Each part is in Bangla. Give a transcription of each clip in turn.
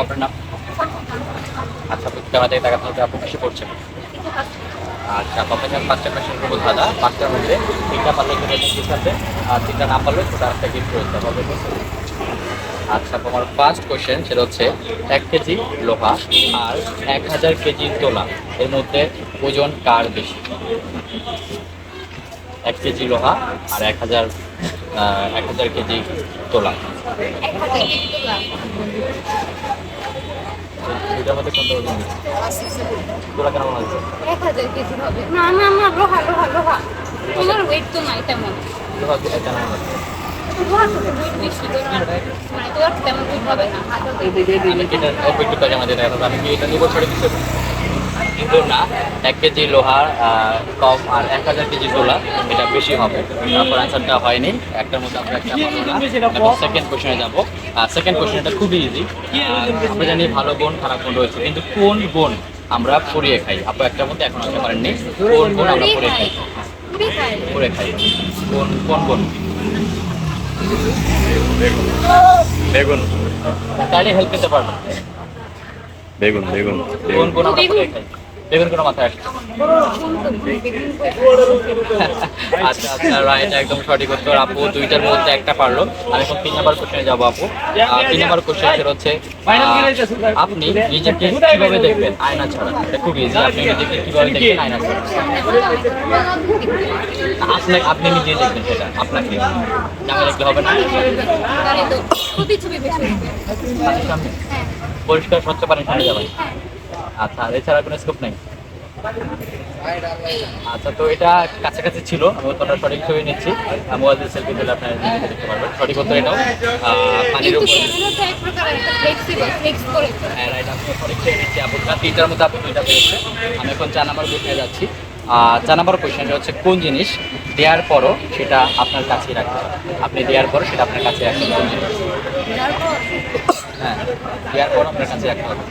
আপনার নাম? আচ্ছা আপু ক্যামেরা থেকে দেখাতে হবে আপু কিসে পড়ছেন। আচ্ছা আমি পাঁচটা কোয়েশ্চেন করব, দাদা পাঁচটার মধ্যে তিনটা পারলে করে গিফট আছে আর তিনটা না পারলে ছোটো একটা গিফট রয়েছে হবে আচ্ছা আমার ফার্স্ট কোয়েশ্চেন সেটা হচ্ছে, এক কেজি লোহা আর এক হাজার কেজি তোলা, এর মধ্যে ওজন কার বেশি? এক কেজি লোহা আর এক হাজার এক হাজার কেজি তোলা। দুটার মধ্যে কোনটা ওজন তোলা কেন মনে হচ্ছে এক হাজার কেজি হবে। না না না লোহা লোহা লোহা। তোমার ওয়েট তো নাই তেমন। লোহা কেন মনে আমি। কি এটা নিব ছেড়ে দিতে? কিন্তু না এক কেজি লোহার কম আর এক হাজার কেজি তোলা এটা বেশি হবে। তারপর অ্যান্সারটা হয়নি। একটার মধ্যে আমরা একটা পাবো না। সেকেন্ড কোশ্চেনে যাব। আর সেকেন্ড কোশ্চেনটা খুবই ইজি আমরা জানি ভালো বোন খারাপ বোন রয়েছে কিন্তু কোন বোন আমরা পুড়িয়ে খাই? আপু একটার মধ্যে এখন আসতে পারেননি। কোন বোন আমরা পুড়িয়ে খাই? পুড়ে খাই। কোন কোন বোন? বেগুন। তাহলে হেল্প পেতে পারব বেগুন বেগুন কোন কোন আমরা পুড়িয়ে খাই? বেগুন কোনো মাথায় আসছে আচ্ছা আচ্ছা রাইট একদম সঠিক উত্তর। আপু দুইটার মধ্যে একটা পারল। আর এখন তিন নাম্বার কোশ্চেনে যাব আপু। তিন নাম্বার কোশ্চেন হচ্ছে আহ, আপনি নিজেকে কীভাবে দেখবেন? আয়না ছাড়া। এটা খুব ইজি আপনি নিজেকে কীভাবে দেখবেন? আয়না ছাড়া। আপনি আপনি নিজে দেখবেন সেটা আপনাকে। জামা দেখলে হবে না? পরিষ্কার স্বচ্ছ পানি ঠান্ডা যাবে আচ্ছা এছাড়া কোনো স্কোপ নেই? আচ্ছা তো এটা কাছাকাছি ছিল আমি তোমরা সঠিক ছবি নিচ্ছি। মোবাইল দিয়ে সেলফি তুলে আপনারা দেখতে পারবেন। সঠিক উত্তর এটাও। পানির উপর। হ্যাঁ তিনটার মধ্যে আপনি দুইটা পেয়েছে আমি এখন চার নাম্বার কোশ্চেনে যাচ্ছি। চার নাম্বার কোশ্চেনটা হচ্ছে কোন জিনিস দেওয়ার পরও সেটা আপনার কাছেই রাখতে হবে? আপনি দেওয়ার পরও সেটা আপনার কাছে রাখতে হবে? হ্যাঁ দেওয়ার পর আপনার কাছে রাখতে হবে।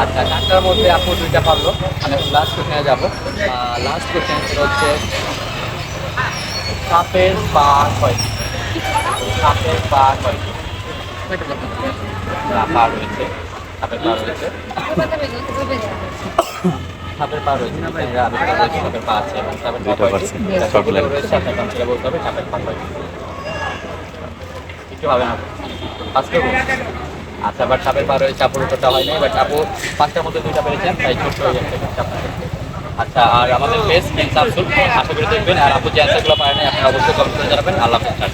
আচ্ছা চারটার মধ্যে আপু দুইটা পারল। আমি লাস্ট কোশ্চেনে যাব। লাস্ট কোশ্চেন হচ্ছে, সাপের পা কয়টি সাপের পা কয়টি পা রয়েছে। সাপের পা রয়েছে। সাপের পা রয়েছে সাপের পা আছে এবং সাপের পা রয়েছে। বলতে হবে সাপের পা কয়টি একটু হবে না। আজকে আচ্ছা বাট সাপের পা রয়েছে আপুর উত্তরটা হয়নি বাট আপু পাঁচটার মধ্যে দুইটা পেরেছেন তাই ছোট্ট হয়ে যাচ্ছে আচ্ছা আর আমাদের বেস্ট আফসুল আশা করি দেখবেন আর আপু যে অ্যান্সারগুলো পারেন আপনারা অবশ্যই কমেন্ট করে জানাবেন। আল্লাহ হাফেজ।